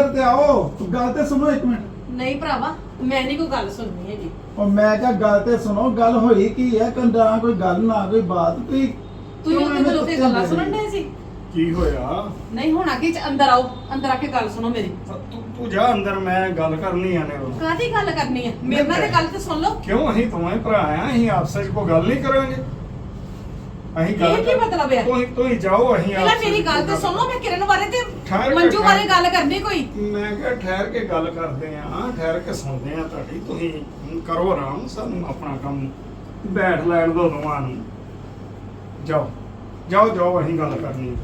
ਅੰਦਰ ਤੇ ਆਓ। ਗੱਲ ਤੇ ਸੁਣੋ ਇੱਕ ਮਿੰਟ। ਨਹੀਂ ਭਰਾਵਾ ਮੈਂ ਨਹੀਂ ਕੋਈ ਗੱਲ ਸੁਣਨੀ ਹੈਗੀ। ਉਹ ਮੈਂ ਕਿਹਾ ਗੱਲ ਤੇ ਸੁਣੋ ਗੱਲ ਹੋਈ ਕੀ ਹੈ? ਕੰਦਾ ਕੋਈ ਗੱਲ ਨਾ ਕੋਈ ਬਾਤ ਕੋਈ ਤੁਸੀਂ ਕਿਉਂ ਉੱਥੇ ਐਵੇਂ ਖਲੋ ਕੇ ਧੱਕੇ ਗੱਲਾਂ ਦੇ ਸੁਣਨ ਰਹੇ? ਦੇ ਸੀ? ਕੀ ਹੋਇਆ? ਨਹੀਂ ਹੁਣ ਅੱਗੇ ਚ ਅੰਦਰ ਆਓ ਅੰਦਰ ਆ ਕੇ ਗੱਲ ਸੁਣੋ ਮੇਰੀ। ਤੂੰ ਤੂੰ ਜਾ ਅੰਦਰ ਮੈਂ ਗੱਲ ਕਰਨੀ ਆ ਨੇ ਕਾਹਦੀ ਗੱਲ ਕਰਨੀ ਹੈ ਮੇਰੇ ਨਾਲ ਤੇ ਗੱਲ ਤੇ ਸੁਣ ਲਓ। ਕਿਉਂ? ਅਸੀਂ ਦੋਵੇਂ ਭਰਾ ਆ ਅਸੀਂ ਆਪਸ ਵਿੱਚ ਕੋਈ ਗੱਲ ਨਹੀਂ ਕਰਾਂਗੇ। ਅਸੀਂ ਗੱਲ ਇਹ ਕੀ ਮਤਲਬ ਹੈ? ਤੁਸੀਂ ਤੁਸੀਂ ਜਾਓ ਅਸੀਂ ਪਹਿਲਾਂ ਆਪਸ ਮੇਰੀ ਗੱਲ ਤੇ ਸੁਣ ਮੈਂ ਕਿਰਨ ਬਾਰੇ ਤੇ ਕੇ- ਮੰਜੂ ਬਾਰੇ ਗੱਲ ਕਰਨੀ ਕੋਈ? ਮੈਂ ਕਿਹਾ ਠਹਿਰ ਕੇ ਗੱਲ ਕਰਦੇ ਆ ਠਹਿਰ ਕੇ ਸੁਣਦੇ ਆ ਤੁਹਾਡੀ। ਤੁਸੀਂ ਕਰੋ ਆਰਾਮ ਸਾਨੂੰ ਆਪਣਾ ਕੰਮ ਬੈਠ ਲੈਣ ਦੋ ਦੋਵਾਂ ਨੂੰ। ਜਾਓ। ਜਾਓ ਜਾਓ ਅਸੀਂ ਗੱਲ ਕਰਨੀ ਹੈ।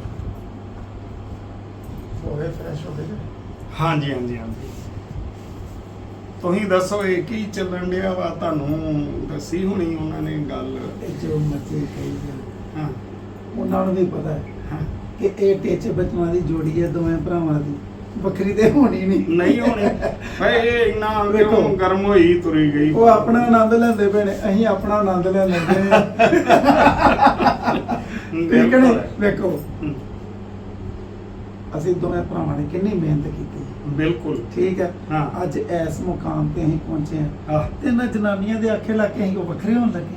ਹੋਵੇ ਫਰੈਸ਼ ਹੋ ਗਏ ਹਾਂਜੀ ਹਾਂਜੀ ਹਾਂਜੀ। ਤੁਸੀਂ ਦੱਸੋ ਇਹ ਕੀ ਚੱਲਣ ਡਿਆ ਵਾ? ਤੁਹਾਨੂੰ ਦੱਸੀ ਹੋਣੀ ਉਹਨਾਂ ਨੇ ਗੱਲ। ਇਹ ਜੋ ਮਰਜ਼ੀ ਕਹੀ ਜਾਣ। ਹਾਂ। ਉਹਨਾਂ ਨੂੰ ਵੀ ਪਤਾ ਹੈ ਹਾਂ। ਕਿ ਇਹ ਟੇਚ ਬਚਵਾਂ ਦੀ ਜੋੜੀ ਹੈ ਦੋਵੇਂ ਭਰਾਵਾਂ ਦੀ। ਵੱਖਰੀ ਤੇ ਹੋਣੀ ਨਹੀਂ। ਨਹੀਂ ਹੋਣੀ। ਭਾਈ ਇਹ ਇੰਨਾ ਵੇਖੋ। ਕਿਉਂ ਗਰਮ ਹੋਈ ਤੁਰੀ ਗਈ? ਉਹ ਆਪਣਾ ਆਨੰਦ ਲੈਂਦੇ ਪਏ ਨੇ ਅਸੀਂ ਆਪਣਾ ਆਨੰਦ ਲੈਂਦੇ ਪਏ ਠੀਕ ਹੈ ਨੀ? ਵੇਖੋ ਅਸੀਂ ਦੋਵੇਂ ਭਰਾਵਾਂ ਨੇ ਕਿੰਨੀ ਮਿਹਨਤ ਕੀਤੀ। ਬਿਲਕੁਲ। ਠੀਕ ਹੈ? ਹਾਂ। ਅੱਜ ਇਸ ਮੁਕਾਮ ਤੇ ਅਸੀਂ ਪਹੁੰਚੇ ਹਾਂ। ਤੇ ਇਹਨਾਂ ਜਨਾਨੀਆਂ ਦੇ ਆਖੇ ਲਾ ਕੇ ਅਸੀਂ ਵੱਖਰੇ ਹੋਣ ਲੱਗੇ।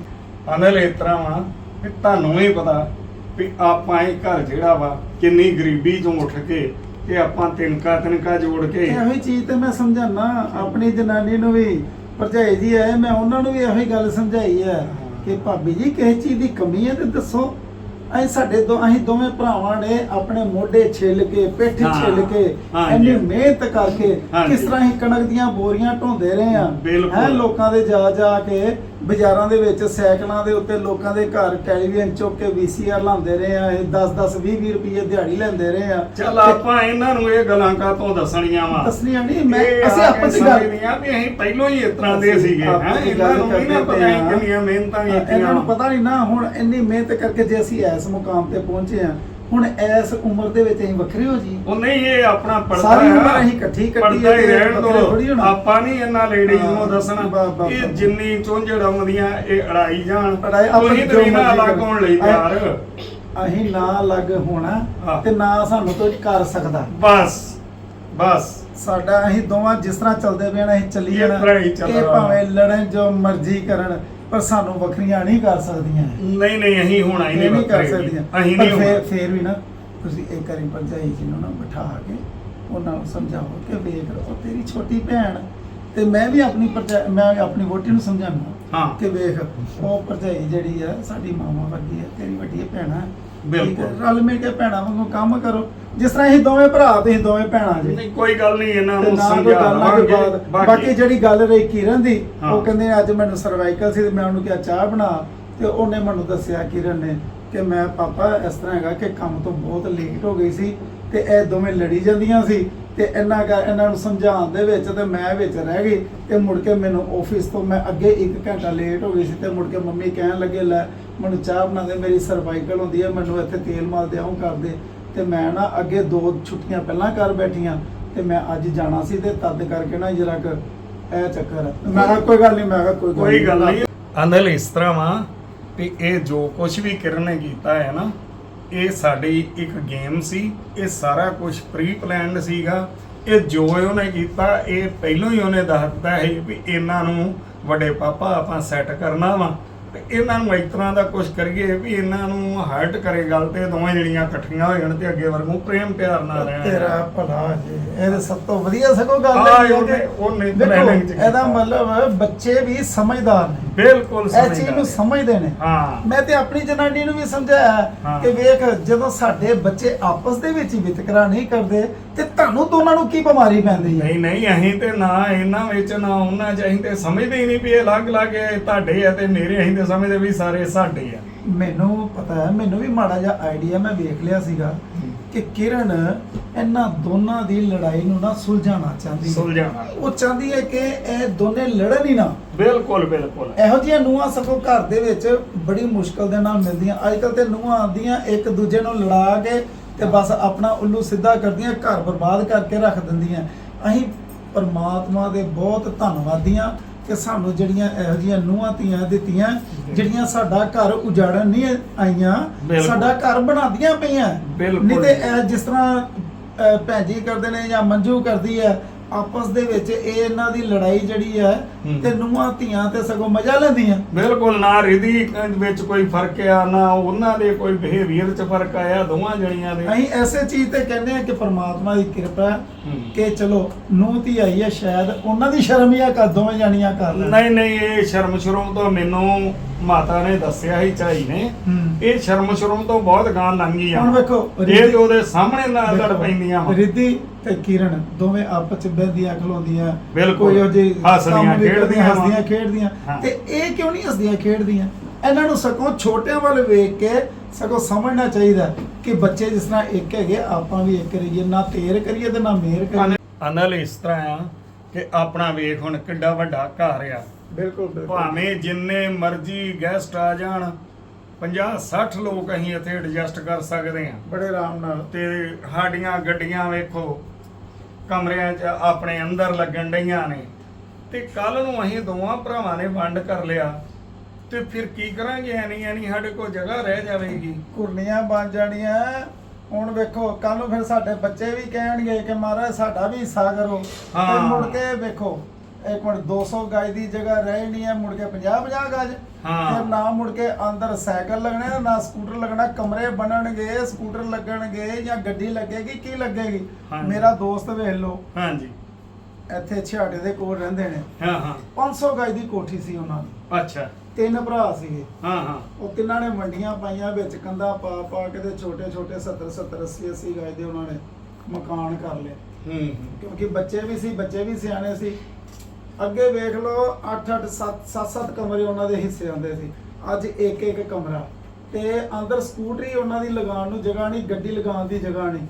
ਅਨਲ ਇਸ ਤਰ੍ਹਾਂ ਵਾ। ਕਿ ਤੁਹਾਨੂੰ ਵੀ ਪਤਾ ਵੀ ਆਪਾਂ ਇਹ ਘਰ ਜਿਹੜਾ ਵਾ ਕਿੰਨੀ ਗਰੀਬੀ ਚੋਂ ਉੱਠ ਕੇ ਤੇ ਆਪਾਂ ਤਿਨਕਾ ਤਿਨਕਾ ਜੋੜ ਕੇ ਇਹੋ ਹੀ ਚੀਜ਼ ਤੇ ਮੈਂ ਸਮਝਾਣਾ ਆਪਣੀ ਜਨਾਨੀ ਨੂੰ ਵੀ ਭਰਜਾਈ ਜੀ ਆਏ ਮੈਂ ਉਹਨਾਂ ਨੂੰ ਵੀ ਇਹੋ ਹੀ ਗੱਲ ਸਮਝਾਈ ਹੈ ਕਿ ਭਾਬੀ ਜੀ ਕਿਸੇ ਚੀਜ਼ ਦੀ ਕਮੀ ਹੈ ਤੇ ਦੱਸੋ ਅਸੀਂ ਸਾਡੇ ਦੋ ਅਸੀਂ ਦੋਵੇਂ ਭਰਾਵਾਂ ਨੇ ਆਪਣੇ ਮੋਢੇ ਛਿੱਲ ਕੇ ਪਿੱਠ ਛਿੱਲ ਕੇ। ਇੰਨੀ ਮਿਹਨਤ ਕਰਕੇ। ਕਿਸ ਤਰ੍ਹਾਂ ਅਸੀਂ ਕਣਕ ਦੀਆਂ ਬੋਰੀਆਂ ਢੋਂਦੇ ਰਹੇ ਆ ਬਿਲਕੁਲ। ਹੈਂ, ਲੋਕਾਂ ਦੇ ਜਾ ਜਾ ਕੇ ਬਾਜ਼ਾਰਾਂ ਦੇ ਵਿੱਚ ਸਾਈਕਲਾਂ ਦੇ ਉੱਤੇ ਲੋਕਾਂ ਦੇ ਘਰ ਟੈਲੀਵਿਜ਼ਨ ਚੁੱਕ ਕੇ ਵੀਸੀਆਰ ਲਾਉਂਦੇ ਰਹੇ ਆ ਇਹ 10 10 20 20 ਰੁਪਏ ਦਿਹਾੜੀ ਲੈਂਦੇ ਰਹੇ ਆ। ਚੱਲ ਆਪਾਂ ਇਹਨਾਂ ਨੂੰ ਇਹ ਗੱਲਾਂ ਕਾਤੋਂ ਦੱਸਣੀਆਂ ਵਾ? ਦੱਸਣੀਆਂ ਨਹੀਂ ਮੈਂ ਅਸੀਂ ਆ ਆਪਸ ਵਿੱਚ ਗੱਲ ਸਮਝਦੀਆਂ ਵੀ ਅਸੀਂ ਪਹਿਲਾਂ ਹੀ ਇਸ ਤਰ੍ਹਾਂ ਦੇ ਸੀਗੇ ਹੈਂ? ਇਹਨਾਂ ਨੂੰ ਵੀ ਨਾ ਪਤਾ ਕਿੰਨੀਆਂ ਮਿਹਨਤਾਂ ਇਹਨਾਂ ਕੀਤੀਆਂ ਨੂੰ ਪਤਾ ਨਹੀਂ ਨਾ ਹੁਣ ਇੰਨੀ ਮਿਹਨਤ ਕਰਕੇ ਜੇ ਅਸੀਂ ਇਸ ਮੁਕਾਮ ਤੇ ਪਹੁੰਚੇ ਆ ਹੁਣ ਇਸ ਉਮਰ ਦੇ ਵਿੱਚ ਅਸੀਂ ਵੱਖਰੇ ਹੋ ਜੀ ਉਹ ਨਹੀਂ ਇਹ ਆਪਣਾ ਪਰਦਾ ਸਾਰੀ। ਉਮਰ ਅਸੀਂ ਇਕੱਠੀ ਕੱਟੀ ਹੀ ਤੇ ਰਹਿਣ ਹੋਣਾ। ਆਪਾਂ ਨਹੀਂ ਇਹਨਾਂ ਲੇਡੀਜ਼ ਹਾਂ, ਨੂੰ ਦੱਸਣਾ ਇਹ ਜਿੰਨੀ ਚੁੰਝੜ ਆਉਂਦੀਆਂ ਇਹ ਅੜਾਈ ਜਾਣ ਆਪਣੀ ਤੇ ਮਰਜ਼ੀ ਅਲੱਗ ਹੋਣ ਲਈ। ਤਿਆਰ ਅਸੀਂ ਨਾ ਲੱਗ ਹੋਣਾ। ਤੇ ਨਾ ਸਾਨੂੰ ਕੋਈ ਕਰ ਸਕਦਾ ਬਸ ਬਸ ਸਾਡਾ ਅਸੀਂ ਦੋਵਾਂ ਜਿਸ ਤਰ੍ਹਾਂ ਚੱਲਦੇ ਪਏ ਨਾ ਅਸੀਂ ਚੱਲੀ ਜਾਣਾ ਇਹ। ਭਾਵੇਂ ਲੜਨ ਜੋ ਮਰਜ਼ੀ ਕਰਨ ਪਰ ਸਾਨੂੰ ਵੱਖਰੀਆਂ ਨਹੀਂ ਕਰ ਸਕਦੀਆਂ ਨਹੀਂ ਨਹੀਂ ਅਸੀਂ ਹੋਣਾ ਇਹ ਨਹੀਂ ਨਹੀਂ ਕਰ ਵੱਖਰੇ। ਸਕਦੀਆਂ ਅਸੀਂ ਪਰ ਨਹੀਂ ਫੇਰ ਹੋਣਾ ਫੇਰ ਵੀ ਨਾ ਤੁਸੀਂ ਇੱਕ ਵਾਰੀ ਭਰਜਾਈ ਜੀ ਨੂੰ ਨਾ ਬਿਠਾ ਕੇ ਉਹਨਾਂ ਨੂੰ ਸਮਝਾਓ ਕਿ ਵੇਖ ਉਹ ਤੇਰੀ ਛੋਟੀ ਭੈਣ ਤੇ ਮੈਂ ਵੀ ਆਪਣੀ ਭਰਜਾ ਮੈਂ ਵੀ ਆਪਣੀ ਵੋਟੀ ਨੂੰ ਸਮਝਾਉਣਾ ਹਾਂ। ਕਿ ਵੇਖ ਉਹ ਭਰਜਾਈ ਜਿਹੜੀ ਆ ਸਾਡੀ ਮਾਮਾ ਵਰਗੀ ਹੈ ਤੇਰੀ ਵੱਡੀ ਭੈਣ ਬਿਲਕੁਲ। ਠੀਕ ਹੈ? ਰਲ ਮਿਲ ਕੇ ਭੈਣਾਂ ਵਾਂਗੂ ਕੰਮ ਕਰੋ ਜਿਸ ਤਰ੍ਹਾਂ ਅਸੀਂ ਦੋਵੇਂ ਭਰਾ ਤੇ ਅਸੀਂ ਦੋਵੇਂ ਭੈਣਾਂ ਜੀ ਨਹੀਂ ਕੋਈ ਗੱਲ ਨਹੀਂ ਇਹਨਾਂ ਨੂੰ ਬਾਕੀ ਜਿਹੜੀ ਗੱਲ ਰਹੀ ਕਿਰਨ ਦੀ। ਉਹ ਕਹਿੰਦੇ ਅੱਜ ਮੈਨੂੰ ਸਰਵਾਈਕਲ ਸੀ ਤੇ ਮੈਂ ਉਹਨੂੰ ਕਿਹਾ ਚਾਹ ਬਣਾ ਤੇ ਉਹਨੇ ਮੈਨੂੰ ਦੱਸਿਆ ਕਿਰਨ ਨੇ ਕਿ ਮੈਂ ਪਾਪਾ ਇਸ ਤਰ੍ਹਾਂ ਹੈਗਾ ਕਿ ਕੰਮ ਤੋਂ ਬਹੁਤ ਲੇਟ ਹੋ ਗਈ ਸੀ ਤੇ ਇਹ ਦੋਵੇਂ ਲੜੀ ਜਾਂਦੀਆਂ ਸੀ ਤੇ ਇਹਨਾਂ ਕਰ ਇਹਨਾਂ ਨੂੰ ਸਮਝਾਉਣ ਦੇ ਵਿੱਚ ਤੇ ਮੈਂ ਵਿੱਚ ਰਹਿ ਗਈ ਤੇ ਮੁੜ ਕੇ ਮੈਨੂੰ ਆਫਿਸ ਤੋਂ ਮੈਂ ਅੱਗੇ 1 ਘੰਟਾ ਲੇਟ ਹੋ ਗਈ ਸੀ ਤੇ ਮੁੜ ਕੇ ਮੰਮੀ ਕਹਿਣ ਲੱਗੇ ਲੈ ਮੈਨੂੰ ਚਾਹ ਬਣਾ ਦੇ ਮੇਰੀ ਸਰਵਾਈਕਲ ਹੁੰਦੀ ਹੈ ਮੈਨੂੰ ਇੱਥੇ ਤੇਲ ਮਲ ਦੇ ਆਉਂ ਕਰ ਦੇ ਤੇ ਮੈਂ ਨਾ ਅੱਗੇ ਦੋ ਛੁੱਟੀਆਂ ਪਹਿਲਾਂ ਕਰ ਬੈਠੀਆਂ ਤੇ ਮੈਂ ਅੱਜ ਜਾਣਾ ਸੀ ਤੇ ਤਦ ਕਰਕੇ ਨਾ ਜਰਾ ਕੁ ਇਹ ਚੱਕਰ ਹੈ ਮੈਂ ਕਿਹਾ ਕੋਈ ਗੱਲ ਨਹੀਂ ਮੈਂ ਕਿਹਾ ਕੋਈ ਕੋਈ ਗੱਲ ਨਹੀਂ। ਅਨਲ ਇਸ ਤਰ੍ਹਾਂ ਵਾ ਵੀ ਇਹ ਜੋ ਕੁਝ ਵੀ ਕਿਰਨ ਨੇ ਕੀਤਾ ਹੈ ਨਾ ਇਹ ਸਾਡੀ ਇੱਕ ਗੇਮ ਸੀ, ਇਹ ਸਾਰਾ ਕੁਝ ਪ੍ਰੀ ਪਲਾਨਡ ਸੀਗਾ। ਇਹ ਜੋ ਉਹਨੇ ਕੀਤਾ, ਇਹ ਪਹਿਲਾਂ ਹੀ ਉਹਨੇ ਦੱਸ ਦਿੱਤਾ ਹੈ ਵੀ ਇਹਨਾਂ ਨੂੰ ਵੱਡੇ ਪਾਪਾ ਆਪਾਂ ਸੈੱਟ ਕਰਨਾ ਵਾ। ਤੇ ਇਹਨਾਂ ਨੂੰ ਇਸ ਤਰ੍ਹਾਂ ਦਾ ਕੁਝ ਕਰੀਏ ਵੀ ਇਹਨਾਂ ਨੂੰ ਹਰਟ ਕਰੇ ਗੱਲ ਤੇ ਦੋਵੇਂ ਜਿਹੜੀਆਂ ਇਕੱਠੀਆਂ ਹੋ ਜਾਣ ਤੇ ਅੱਗੇ ਵਰਗੂ ਪ੍ਰੇਮ ਪਿਆਰ ਨਾਲ ਰਹਿਣ ਤੇਰਾ ਭਲਾ ਜੀ ਇਹ ਤਾਂ ਸਭ ਤੋਂ ਵਧੀਆ ਸਗੋਂ ਗੱਲ ਹਾਂ, ਉਹਨੇ- ਉਹਨੇ ਚ ਕੀਤਾ। ਇਹਦਾ ਮਤਲਬ ਬੱਚੇ ਵੀ ਸਮਝਦਾਰ ਨੇ ਬਿਲਕੁਲ ਇਹ ਚੀਜ਼ ਸਮਝਦਾਰ ਨੂੰ। ਸਮਝਦੇ ਨੇ ਹਾਂ ਮੈਂ ਤੇ ਆਪਣੀ ਜਨਾਨੀ ਨੂੰ ਵੀ ਸਮਝਾਇਆ। ਕਿ ਵੇਖ ਜਦੋਂ ਸਾਡੇ ਬੱਚੇ ਆਪਸ ਦੇ ਵਿੱਚ ਹੀ ਵਿਤਕਰਾ ਨਹੀਂ ਕਰਦੇ ਤੇ ਤੁਹਾਨੂੰ ਦੋਨਾਂ ਨੂੰ ਕੀ ਬਿਮਾਰੀ ਪੈਂਦੀ ਹੈ ਨਹੀਂ ਨਹੀਂ ਅਸੀਂ ਤੇ ਨਾ ਇਹਨਾਂ ਵਿੱਚ ਨਾ ਉਹਨਾਂ ਚ ਅਸੀਂ ਤੇ ਸਮਝਦੇ ਹੀ ਨਹੀਂ ਵੀ ਇਹ ਅਲੱਗ-ਅਲੱਗ ਹੈ ਤੁਹਾਡੇ ਆ ਤੇ ਮੇਰੇ ਅਸੀਂ ਤੇ ਸਮਝਦੇ ਵੀ ਸਾਰੇ ਸਾਡੇ ਆ। ਮੈਨੂੰ ਪਤਾ ਹੈ ਮੈਨੂੰ ਵੀ ਮਾੜਾ ਜਿਹਾ ਆਈਡੀਆ ਮੈਂ ਵੇਖ ਲਿਆ ਸੀਗਾ ਕਿ ਕਿਰਨ ਇਹਨਾਂ ਦੋਨਾਂ ਦੀ ਲੜਾਈ ਨੂੰ ਨਾ ਸੁਲਝਾਉਣਾ ਚਾਹੁੰਦੀ ਹੈ। ਸੁਲਝਾਉਣਾ। ਉਹ ਚਾਹੁੰਦੀ ਹੈ ਕਿ ਇਹ ਦੋਨੇ ਲੜਨ ਹੀ ਨਾ। ਬਿਲਕੁਲ ਬਿਲਕੁਲ। ਇਹੋ ਜਿਹੀਆਂ ਨੂੰਹਾਂ ਸਗੋਂ ਘਰ ਦੇ ਵਿੱਚ ਬੜੀ ਮੁਸ਼ਕਲ ਦੇ ਨਾਲ ਮਿਲਦੀਆਂ। ਅੱਜ ਕੱਲ ਤੇ ਨੂੰਹਾਂ ਆਉਂਦੀਆਂ ਇੱਕ ਦੂਜੇ ਨੂੰ ਲੜਾ ਕੇ ਤੇ ਬਸ ਆਪਣਾ ਉੱਲੂ ਸਿੱਧਾ ਕਰਦੀਆਂ ਘਰ ਬਰਬਾਦ ਕਰਕੇ ਰੱਖ ਦਿੰਦੀਆਂ। ਅਸੀਂ ਪਰਮਾਤਮਾ ਦੇ ਬਹੁਤ ਧੰਨਵਾਦੀਆਂ ਕਿ ਸਾਨੂੰ ਜਿਹੜੀਆਂ ਇਹੋ ਜਿਹੀਆਂ ਨੂੰਹਾਂ ਧੀਆਂ ਦਿੱਤੀਆਂ ਜਿਹੜੀਆਂ ਸਾਡਾ ਘਰ ਉਜਾੜਨ ਨਹੀਂ ਆਈਆਂ। ਸਾਡਾ ਘਰ ਬਣਾਉਂਦੀਆਂ ਪਈਆਂ। ਨਹੀਂ ਤੇ ਇਹ ਜਿਸ ਤਰ੍ਹਾਂ ਅਹ, ਭੈਣ ਜੀ ਕਰਦੇ ਨੇ ਜਾਂ ਮੰਜੂ ਕਰਦੀ ਹੈ ਆਪਸ ਦੇ ਵਿੱਚ ਇਹ ਇਹਨਾਂ ਦੀ ਲੜਾਈ ਜਿਹੜੀ ਹੂੰ। ਤੇ ਨੂੰਹਾਂ ਧੀਆਂ ਤੇ ਸਗੋਂ ਮਜ਼ਾ ਲੈਂਦੀਆਂ। ਬਿਲਕੁਲ ਨਾ ਰਿਧੀ ਵਿੱਚ ਕੋਈ ਫ਼ਰਕ ਆ ਨਾ ਉਹਨਾਂ ਦੇ ਕੋਈ ਬਿਹੇਵੀਅਰ 'ਚ ਫ਼ਰਕ ਆਇਆ ਦੋਵਾਂ ਜਣੀਆਂ ਦੇ। ਅਸੀਂ ਐਸੇ ਚੀਜ਼ ਤੇ ਕਹਿੰਦੇ ਆ ਕਿ ਪ੍ਰਮਾਤਮਾ ਦੀ ਕਿਰਪਾ। ਕਿ ਚਲੋ ਨੂੰਹ ਧੀ ਆਈ ਹੈ ਸ਼ਾਇਦ ਉਹਨਾਂ ਦੀ ਸ਼ਰਮ ਹੀ ਆ ਕਰ ਦੋਵੇਂ ਜਾਣੀਆਂ ਕਰ ਲੈਣ। ਨਹੀਂ ਨਹੀਂ ਇਹ ਸ਼ਰਮ ਸ਼ਰਮ ਤੋਂ ਮੈਨੂੰ ਮਾਤਾ ਨੇ ਦੱਸਿਆ ਹੀ ਝਾਈ ਨੇ। ਇਹ ਸ਼ਰਮ ਸ਼ਰਮ ਤੋਂ ਬਹੁਤ ਗਾਂ ਲੰਘੀ ਆ ਹੁਣ ਵੇਖੋ, ਇਹ ਉਹਦੇ ਸਾਹਮਣੇ ਨਾਲ ਲੜ ਪੈਂਦੀਆਂ ਰਿੱਧੀ ਤੇ ਕਿਰਨ ਦੋਵੇਂ ਆਪਸ ਚ ਬਹਿੰਦੀਆਂ ਖਲੋਂਦੀਆਂ। ਬਿਲਕੁਲ। ਕੋਈ ਉਹ ਜਿਹੀ ਹੱਸਦੀਆਂ, ਖੇਡਦੀਆਂ। ਹੱਸਦੀਆਂ ਖੇਡਦੀਆਂ। ਤੇ ਇਹ ਕਿਉਂ ਨਹੀਂ ਹੱਸਦੀਆਂ ਖੇਡਦੀਆਂ? ਇਹਨਾਂ ਨੂੰ ਸਗੋਂ ਛੋਟਿਆਂ ਵੱਲ ਵੇਖ ਕੇ ਸਗੋਂ ਸਮਝਣਾ ਚਾਹੀਦਾ ਕਿ ਬੱਚੇ ਜਿਸ ਤਰ੍ਹਾਂ ਇੱਕ ਹੈਗੇ ਆਪਾਂ ਵੀ ਇੱਕ ਰਹੀਏ ਨਾ ਤੇਰ ਕਰੀਏ ਤੇ ਨਾ ਮੇਰ ਕਰੀਏ। ਅਨਲ ਇਸ ਤਰ੍ਹਾਂ ਆ ਕਿ ਆਪਣਾ ਵੇਖ ਹੁਣ ਕਿੱਡਾ ਵੱਡਾ ਘਰ ਆ। ਬਿਲਕੁਲ ਬਿਲਕੁਲ। ਭਾਵੇਂ ਜਿੰਨੇ ਮਰਜ਼ੀ ਗੈਸਟ ਆ ਜਾਣ 50 60 ਲੋਕ ਅਸੀਂ ਇੱਥੇ ਐਡਜਸਟ ਕਰ ਸਕਦੇ ਆ ਬੜੇ ਆਰਾਮ ਨਾਲ। ਤੇ ਸਾਡੀਆਂ ਗੱਡੀਆਂ ਵੇਖੋ ਕਮਰਿਆਂ 'ਚ ਆਪਣੇ ਅੰਦਰ ਲੱਗਣ ਡਈਆਂ ਨੇ। ਤੇ ਕੱਲ ਨੂੰ ਅਸੀਂ ਦੋਵਾਂ ਭਰਾਵਾਂ ਨੇ ਵੰਡ ਕਰ ਲਿਆ। ਤੇ ਫਿਰ ਕੀ ਕਰਾਂਗੇ? ਐਨੀ ਐਨੀ ਸਾਡੇ ਕੋਲ ਜਗ੍ਹਾ ਰਹਿ ਜਾਵੇਗੀ। ਕੁਰਨੀਆਂ ਬਣ ਜਾਣੀਆਂ। ਹੁਣ ਵੇਖੋ ਕੱਲ ਨੂੰ ਫਿਰ ਸਾਡੇ ਬੱਚੇ ਵੀ ਕਹਿਣਗੇ ਕਿ ਮਹਾਰਾਜ ਸਾਡਾ ਵੀ ਹਿੱਸਾ ਕਰੋ। ਤੇ ਹਾਂ। ਮੁੜ ਕੇ ਵੇਖੋ ਇੱਕ ਮਿੰਟ 200 ਗਜ ਦੀ ਜਗ੍ਹਾ ਰਹਿਣੀ ਹੈ ਮੁੜ ਕੇ 50 50 ਗਜ। ਹਾਂ। ਫਿਰ ਨਾ ਮੁੜ ਕੇ ਅੰਦਰ ਸਾਈਕਲ ਲੱਗਣੇ ਨਾ ਸਕੂਟਰ ਲੱਗਣਾ ਕਮਰੇ ਬਣਨਗੇ ਸਕੂਟਰ ਲੱਗਣਗੇ ਜਾਂ ਗੱਡੀ ਲੱਗੇਗੀ ਕੀ ਲੱਗੇਗੀ। ਮੇਰਾ ਦੋਸਤ ਵੇਖ ਲਓ। ਹਾਂਜੀ। ਇੱਥੇ ਛਿਆਟੇ ਦੇ ਕੋਲ ਰਹਿੰਦੇ ਨੇ। ਹਾਂ ਹਾਂ। 500 ਗਜ ਦੀ ਕੋਠੀ ਸੀ ਉਹਨਾਂ ਦੀ। ਅੱਛਾ। ਤਿੰਨ ਭਰਾ ਸੀਗੇ। ਹਾਂ ਹਾਂ। ਉਹ ਤਿੰਨਾਂ ਨੇ ਮੰਡੀਆਂ ਪਾਈਆਂ ਵਿੱਚ ਕੰਧਾਂ ਪਾ ਪਾ ਕੇ ਤੇ ਛੋਟੇ ਛੋਟੇ 70 70 80 80 ਗਜ ਦੇ ਉਹਨਾਂ ਨੇ ਮਕਾਨ ਕਰ ਲਏ। ਹੂੰ ਹੂੰ। ਕਿਉਂਕਿ ਬੱਚੇ ਵੀ ਸੀ ਬੱਚੇ ਵੀ ਸਿਆਣੇ ਸੀ। ਅੱਗੇ ਵੇਖ ਲਓ 8 8 7 7 7 ਕਮਰੇ ਉਹਨਾਂ ਦੇ ਹਿੱਸੇ ਆਉਂਦੇ ਸੀ। ਅੱਜ ਇੱਕ ਇੱਕ ਕਮਰਾ। ਤੇ ਅੰਦਰ ਸਕੂਟਰੀ ਉਹਨਾਂ ਦੀ ਲਗਾਉਣ ਨੂੰ ਜਗ੍ਹਾ ਨਹੀਂ ਗੱਡੀ ਲਗਾਉਣ ਦੀ ਜਗ੍ਹਾ ਨਹੀਂ।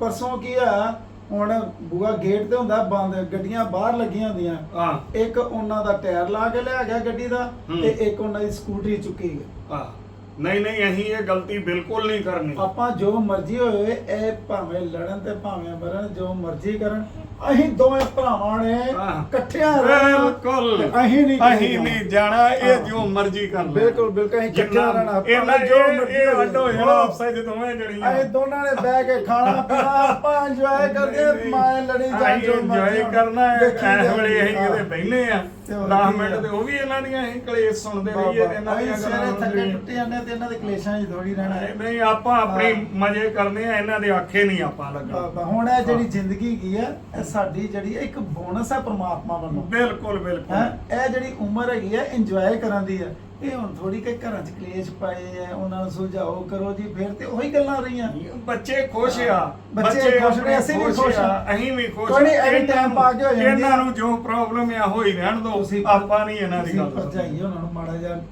ਪਰਸੋਂ ਕੀ ਆ ਹੁਣ ਬੂਆ ਗੇਟ ਤੇ ਹੁੰਦਾ ਬੰਦ ਗੱਡੀਆਂ ਬਾਹਰ ਲੱਗੀਆਂ ਹੁੰਦੀਆਂ। ਹਾਂ। ਇੱਕ ਉਹਨਾਂ ਦਾ ਟਾਇਰ ਲਾ ਕੇ ਲਿਆ ਗਿਆ ਗੱਡੀ ਦਾ ਹੂੰ। ਤੇ ਇੱਕ ਉਹਨਾਂ ਦੀ ਸਕੂਟਰੀ ਚੁੱਕੀ ਗਈ। ਆ ਨਹੀਂ ਨਹੀਂ ਅਸੀਂ ਇਹ ਗਲਤੀ ਬਿਲਕੁਲ ਨਹੀਂ ਕਰਨੀ। ਆਪਾਂ ਜੋ ਮਰਜ਼ੀ ਹੋਏ ਇਹ ਭਾਵੇਂ ਲੜਨ ਤੇ ਭਾਵੇਂ ਮਰਨ ਜੋ ਮਰਜ਼ੀ ਕਰਨ ਅਸੀਂ ਦੋਵੇਂ ਭਰਾਵਾਂ ਨੇ ਹਾਂ। ਇਕੱਠਿਆਂ ਰਹਿਣਾ ਬਿਲਕੁਲ ਤੇ ਅਸੀਂ ਨਹੀਂ ਅਸੀਂ ਨਹੀਂ। ਜਾਣਾ ਇਹ। ਜੋ ਮਰਜ਼ੀ ਕਰ ਲੈ ਬਿਲਕੁਲ, ਬਿਲਕੁਲ, ਅਸੀਂ ਇਕੱਠਿਆਂ ਰਹਿਣਾ, ਭਾਵੇਂ ਇਹਨਾਂ ਜੋ ਜੋ ਮਰਜ਼ੀ ਇਹ ਅੱਡ ਹੋ। ਜਾਣਾ ਆਪਸੇ ਦੋਵੇਂ ਜਣੀਆਂ ਅਸੀਂ ਦੋਨਾਂ ਨੇ ਬਹਿ ਕੇ ਖਾਣਾ ਪੀਣਾ ਆਪਾਂ ਇੰਜੋਏ ਕਰਦੇ। ਮਾਏ ਲੜੀ ਜਾਂ ਜੋ ਮਰਜ਼ੀ ਇੰਜੋਏ ਹੋਣਾ। ਕਰਨਾ ਹੈ ਦੇਖੀ ਇਸ ਵੇਲੇ ਅਸੀਂ ਹਾਂ। ਕਿਤੇ ਬਹਿਨੇ ਆ ਤੇ ਹੋਰ 10 ਕੀ ਮਿੰਟ ਆ। ਤੇ ਉਹ ਵੀ ਇਹਨਾਂ ਦੀਆਂ ਅਸੀਂ ਕਲੇਸ਼ ਸੁਣਦੇ ਰਹੀਏ ਤੇ ਇਹਨਾਂ ਅਸੀਂ ਦੀਆਂ ਸਵੇਰੇ ਗੱਲਾਂ ਥੱਕੇ ਸੁਣਦੇ ਟੁੱਟੇ ਜਾਂਦੇ ਤੇ ਇਹਨਾਂ ਦੇ ਕਲੇਸ਼ਾਂ 'ਚ ਥੋੜੀ ਰਹਿਣਾ ਹੈ ਨਹੀਂ ਆਪਾਂ ਆਪਣੀ। ਮਜ਼ੇ ਕਰਨੇ ਆ ਇਹਨਾਂ ਦੇ ਆਖੇ ਨਹੀਂ ਆਪਾਂ ਲੱਗਣਾ ਬਾਬਾ ਹੁਣ ਇਹ ਜਿਹੜੀ ਜ਼ਿੰਦਗੀ ਕੀ ਹੈ ਇਹ ਸਾਡੀ ਜਿਹੜੀ ਹੈ ਇੱਕ ਬੋਨਸ ਹੈ ਪ੍ਰਮਾਤਮਾ ਵੱਲੋਂ। ਬਿਲਕੁਲ ਬਿਲਕੁਲ। ਹੈ? ਇਹ ਜਿਹੜੀ ਉਮਰ ਹੈਗੀ ਹੈ ਇੰਜੋਏ ਕਰਨ ਦੀ ਹੈ। ਇਹ ਹੁਣ ਥੋੜੀ ਕਿ ਘਰਾਂ 'ਚ ਕਲੇਸ਼ ਪਾਏ ਆ ਉਹਨਾਂ ਨੂੰ ਸੁਲਝਾਓ ਕਰੋ ਜੀ ਫਿਰ ਤੇ ਉਹੀ ਗੱਲਾਂ ਰਹੀਆਂ। ਬੱਚੇ ਖੁਸ਼ ਆ। ਬੱਚੇ ਖੁਸ਼ ਨੇ, ਅਸੀਂ ਵੀ ਖੁਸ਼ ਆ। ਅਸੀਂ ਵੀ ਖੁਸ਼ ਕੋਈ ਨਹੀਂ, ਇਹਨਾਂ time ਨੂੰ- ਪਾ ਕੇ ਹੋ ਜਾਂਦੀ ਇਹਨਾਂ। ਨੂੰ ਜੋ ਪ੍ਰੋਬਲਮ ਆ ਹੋਈ ਰਹਿਣ ਦੋ। ਤੁਸੀਂ ਆਪਾਂ ਨਹੀਂ ਇਹਨਾਂ ਦੀ ਤੁਸੀਂ ਗੱਲ ਭਰਜਾਈ ਉਹਨਾਂ ਨੂੰ ਮਾੜਾ ਜਿਹਾ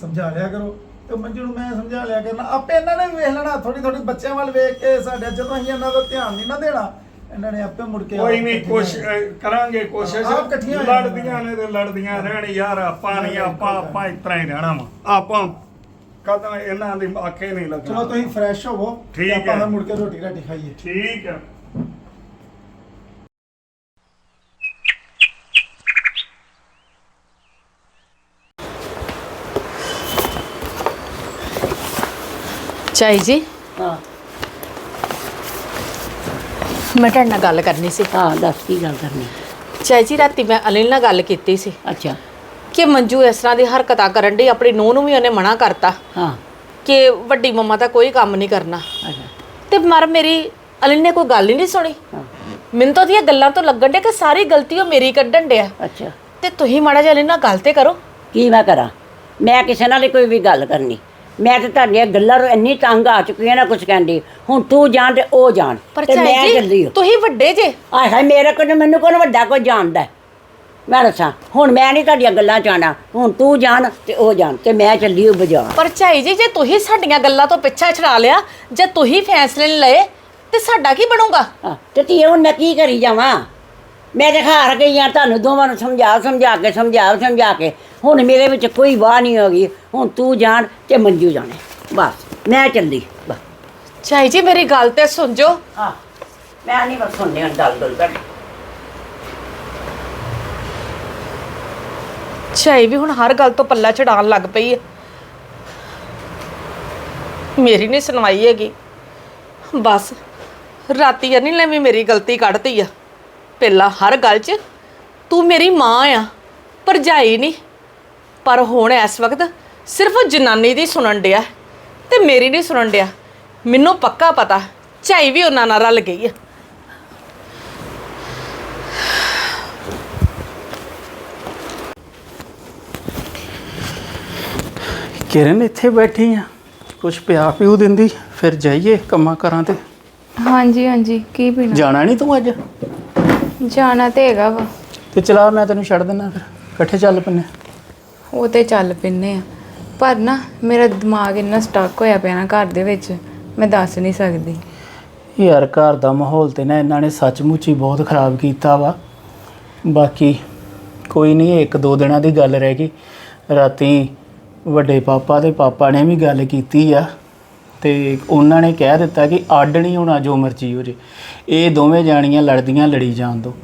ਸਮਝਾ ਲਿਆ ਕਰੋ। ਤੇ ਮੰਜੂ ਨੂੰ ਮੈਂ ਸਮਝਾ ਲਿਆ ਕਰਨਾ ਆਪੇ ਇਹਨਾਂ ਨੇ ਵੀ ਵੇਖ ਲੈਣਾ ਥੋੜੀ ਥੋੜੀ ਬੱਚਿਆਂ ਵੱਲ ਵੇਖ ਕੇ ਸਾਡੇ ਜਦੋਂ ਅਸੀਂ ਇਹਨਾਂ ਦਾ ਧਿਆਨ ਨਹੀਂ ਨਾ ਦੇਣਾ ਇਹਨਾਂ ਨੇ ਆਪੇ ਮੁੜ ਕੇ ਕੋਈ ਆਪ ਨਹੀਂ ਇਕੱਠੀਆਂ ਕੋਸ਼ ਅਹ, ਕਰਾਂਗੇ ਕੋਸ਼ਿਸ਼। ਆਪ ਇਕੱਠੀਆਂ ਹੋ ਲੜਦੀਆਂ। ਨੇ ਤੇ ਲੜਦੀਆਂ ਰਹਿਣ ਯਾਰ ਆਪਾਂ ਨਹੀਂ ਆਪਾਂ ਆਪਾਂ ਇਸ ਤਰ੍ਹਾਂ ਹੀ ਰਹਿਣਾ ਵਾ। ਆਪਾਂ ਕਦਾਂ ਇਹਨਾਂ ਦੀ ਆਖੇ ਨਹੀਂ ਲੱਗਣਾ। ਚਲੋ ਤੁਸੀਂ ਫਰੈਸ਼ ਹੋਵੋ ਤੇ ਠੀਕ ਆਪਾਂ ਹੈ। ਫਿਰ ਮੁੜ ਕੇ ਰੋਟੀ ਰਾਟੀ ਖਾਈਏ। ਠੀਕ ਹੈ। ਚਾਈ ਜੀ? ਹਾਂ। ਮੈਂ ਤੁਹਾਡੇ ਨਾਲ ਗੱਲ ਕਰਨੀ ਸੀ। ਹਾਂ ਦੱਸ ਕੀ ਗੱਲ ਕਰਨੀ? ਚਾਈ ਜੀ ਰਾਤੀ ਮੈਂ ਅਨਿਲ ਨਾਲ ਗੱਲ ਕੀਤੀ ਸੀ ਅੱਛਾ। ਕਿ ਮੰਜੂ ਇਸ ਤਰ੍ਹਾਂ ਦੀ ਹਰਕਤਾਂ ਕਰਨ ਦੀ ਆਪਣੀ ਨੂੰਹ ਨੂੰ ਵੀ ਉਹਨੇ ਮਨਾ ਕਰਤਾ ਹਾਂ। ਕਿ ਵੱਡੀ ਮੰਮਾ ਦਾ ਕੋਈ ਕੰਮ ਨਹੀਂ ਕਰਨਾ। ਅੱਛਾ। ਤੇ ਮਰ ਮੇਰੀ ਅਨਿਲ ਨੇ ਕੋਈ ਗੱਲ ਹੀ ਨਹੀਂ ਸੁਣੀ। ਮੈਨੂੰ ਤਾਂ ਉਹਦੀਆਂ ਗੱਲਾਂ ਤੋਂ ਲੱਗਣ ਡਿਆ ਕਿ ਸਾਰੀ ਗਲਤੀ ਉਹ ਮੇਰੀ ਕੱਢਣ ਡਿਆ। ਅੱਛਾ। ਤੇ ਤੁਸੀਂ ਮਾੜਾ ਜਿਹਾ ਅਨਿਲ ਨਾਲ ਗੱਲ ਤੇ ਕਰੋ। ਕੀ ਮੈਂ ਕਰਾਂ? ਮੈਂ ਕਿਸੇ ਨਾਲ ਕੋਈ ਵੀ ਗੱਲ ਕਰਨੀ। ਮੈਂ ਤੇ ਤੁਹਾਡੀਆਂ ਗੱਲਾਂ ਤੋਂ ਇੰਨੀ ਤੰਗ ਆ ਚੁੱਕੀ ਹਾਂ ਨਾ ਕੁਝ ਕਹਿੰਦੀ। ਹੁਣ ਤੂੰ ਜਾਣ ਤੇ ਉਹ ਜਾਣ ਪਰ ਤੇ ਮੈਂ ਚਾਈ ਚੱਲੀ ਜੀ ਹਾਂ। ਤੁਸੀਂ ਵੱਡੇ ਜੇ। ਆਏ ਹਾਏ ਮੇਰੇ ਕੋਲ ਮੈਨੂੰ ਕੋਣ ਵੱਡਾ ਕੋਈ ਜਾਣਦਾ? ਹੈ? ਮੈਂ ਦੱਸਾਂ ਹੁਣ ਮੈਂ ਨਹੀਂ ਤੁਹਾਡੀਆਂ ਗੱਲਾਂ ਆਉਣਾ। ਹੁਣ ਤੂੰ ਜਾਣ ਤੇ ਉਹ ਜਾਣ ਤੇ ਮੈਂ ਚੱਲੀ ਹਾਂ ਬਾਜ਼ਾਰ। ਪਰ ਚਾਈ ਜੀ ਜੇ ਤੁਸੀਂ ਸਾਡੀਆਂ ਗੱਲਾਂ ਤੋਂ ਪਿੱਛਾ ਛਡਾ ਲਿਆ ਜੇ ਤੁਸੀਂ ਫੈਸਲੇ ਨਹੀਂ ਲਏ ਤੇ ਸਾਡਾ ਕੀ ਬਣੂਗਾ? ਹਾਂ ਤੇ ਧੀਏ ਹੁਣ ਮੈਂ ਕੀ ਕਰੀ ਜਾਵਾਂ? ਮੈਂ ਤੇ ਹਾਰ ਗਈ ਆ ਤੁਹਾਨੂੰ ਦੋਵਾਂ ਨੂੰ ਸਮਝਾ ਸਮਝਾ ਕੇ ਸਮਝਾ ਸਮਝਾ ਕੇ। ਹੁਣ ਮੇਰੇ ਵਿੱਚ ਕੋਈ ਵਾਹ ਨਹੀਂ ਹੋ ਗਈ। ਹੁਣ ਤੂੰ ਜਾਣ ਤੇ ਮੰਜੂ ਜਾਣੇ। ਬਸ ਮੈਂ ਚੱਲੀ। ਬਸ। ਚਾਈ ਜੀ ਮੇਰੀ ਗੱਲ ਤੇ ਸੁਣ ਜੋ ਹਾਂ ਮੈਂ ਨਹੀਂ ਬਸ ਸੁਣਨੀ ਗੱਲ ਗੱਲ ਕਰ ਚਾਈ ਵੀ ਹੁਣ ਹਰ ਗੱਲ ਤੋਂ ਪੱਲਾ ਛਡਾਉਣ ਲੱਗ ਪਈ ਹੈ ਮੇਰੀ ਨਹੀਂ ਸੁਣਵਾਈ ਹੈਗੀ। ਬਸ ਰਾਤੀ ਨਹੀਂ ਲੈ ਵੀ ਮੇਰੀ ਗਲਤੀ ਕੱਢਤੀ ਆ। ਪਹਿਲਾਂ ਹਰ ਗੱਲ 'ਚ ਤੂੰ ਮੇਰੀ ਮਾਂ ਆ ਭਰਜਾਈ ਨਹੀਂ ਪਰ ਹੁਣ ਇਸ ਵਕਤ ਸਿਰਫ ਜਨਾਨੀ ਦੀ ਸੁਣਨ ਡਿਆ ਤੇ ਮੇਰੀ ਨਹੀਂ ਸੁਣਨ ਡਿਆ। ਮੈਨੂੰ ਪੱਕਾ ਪਤਾ ਝਾਈ ਵੀ ਉਹਨਾਂ ਨਾਲ ਰਲ ਗਈ ਆ। ਕਿਰਨ ਇੱਥੇ ਬੈਠੀ ਆ। ਕੁਛ ਪਿਆ ਪਿਉ ਦਿੰਦੀ ਫਿਰ ਜਾਈਏ ਕੰਮਾਂ ਕਰਾਂ ਤੇ। ਹਾਂਜੀ ਹਾਂਜੀ ਕੀ ਪੀਣਾ? ਜਾਣਾ ਨਹੀਂ ਤੂੰ ਅੱਜ? ਜਾਣਾ ਤੇ ਹੈਗਾ ਵਾ। ਤੇ ਚਲਾ ਮੈਂ ਤੈਨੂੰ ਛੱਡ ਦਿੰਦਾ ਫਿਰ। ਇਕੱਠੇ ਚੱਲ ਪੰਨੇ ਉਹ ਤੇ ਚੱਲ ਪਿੰਨੇ ਆ। ਪਰ ਨਾ ਮੇਰਾ ਦਿਮਾਗ ਇੰਨਾ ਸਟਕ ਹੋਇਆ ਪਿਆ ਨਾ ਘਰ ਦੇ ਵਿੱਚ ਮੈਂ ਦੱਸ ਨਹੀਂ ਸਕਦੀ। ਯਾਰ ਘਰ ਦਾ ਮਾਹੌਲ ਤੇ ਨਾ ਇਹਨਾਂ ਨੇ ਸੱਚਮੁੱਚ ਹੀ ਬਹੁਤ ਖਰਾਬ ਕੀਤਾ ਵਾ। ਬਾਕੀ ਕੋਈ ਨਹੀਂ ਇੱਕ ਦੋ ਦਿਨਾਂ ਦੀ ਗੱਲ ਰਹਿ ਗਈ। ਰਾਤੀ ਵੱਡੇ ਪਾਪਾ ਦੇ ਪਾਪਾ ਨੇ ਵੀ ਗੱਲ ਕੀਤੀ ਆ ਤੇ ਉਹਨਾਂ ਨੇ ਕਹਿ ਦਿੱਤਾ ਕਿ ਅੱਡ ਨਹੀਂ ਹੋਣਾ ਜੋ ਮਰਜ਼ੀ ਹੋ ਜੇ। ਇਹ ਦੋਵੇਂ ਜਾਣੀਆਂ ਲੜਦੀਆਂ ਲੜੀ ਜਾਣ ਦੋ।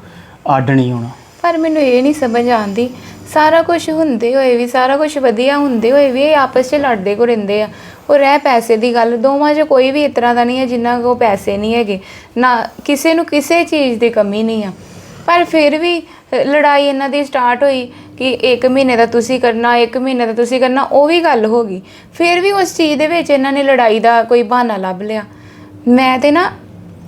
ਅੱਡ ਨਹੀਂ ਹੋਣਾ। ਪਰ ਮੈਨੂੰ ਇਹ ਨਹੀਂ ਸਮਝ ਆਉਂਦੀ ਸਾਰਾ ਕੁਝ ਹੁੰਦੇ ਹੋਏ ਵੀ, ਸਾਰਾ ਕੁਝ ਵਧੀਆ ਹੁੰਦੇ ਹੋਏ ਵੀ ਇਹ ਆਪਸ 'ਚ ਲੜਦੇ ਕੋ ਰਹਿੰਦੇ ਆ। ਉਹ ਰਹਿ ਪੈਸੇ ਦੀ ਗੱਲ, ਦੋਵਾਂ 'ਚ ਕੋਈ ਵੀ ਇਸ ਤਰ੍ਹਾਂ ਦਾ ਨਹੀਂ ਹੈ ਜਿੰਨਾ ਕੋ ਪੈਸੇ ਨਹੀਂ ਹੈਗੇ। ਨਾ, ਕਿਸੇ ਨੂੰ ਕਿਸੇ ਚੀਜ਼ ਦੀ ਕਮੀ ਨਹੀਂ ਆ। ਪਰ ਫਿਰ ਵੀ ਲੜਾਈ ਇਹਨਾਂ ਦੀ ਸਟਾਰਟ ਹੋਈ ਕਿ ਇੱਕ ਮਹੀਨੇ ਦਾ ਤੁਸੀਂ ਕਰਨਾ, ਇੱਕ ਮਹੀਨੇ ਦਾ ਤੁਸੀਂ ਕਰਨਾ, ਉਹ ਵੀ ਗੱਲ ਹੋ ਗਈ। ਫਿਰ ਵੀ ਉਸ ਚੀਜ਼ ਦੇ ਵਿੱਚ ਇਹਨਾਂ ਨੇ ਲੜਾਈ ਦਾ ਕੋਈ ਬਹਾਨਾ ਲੱਭ ਲਿਆ। ਮੈਂ ਤੇ ਨਾ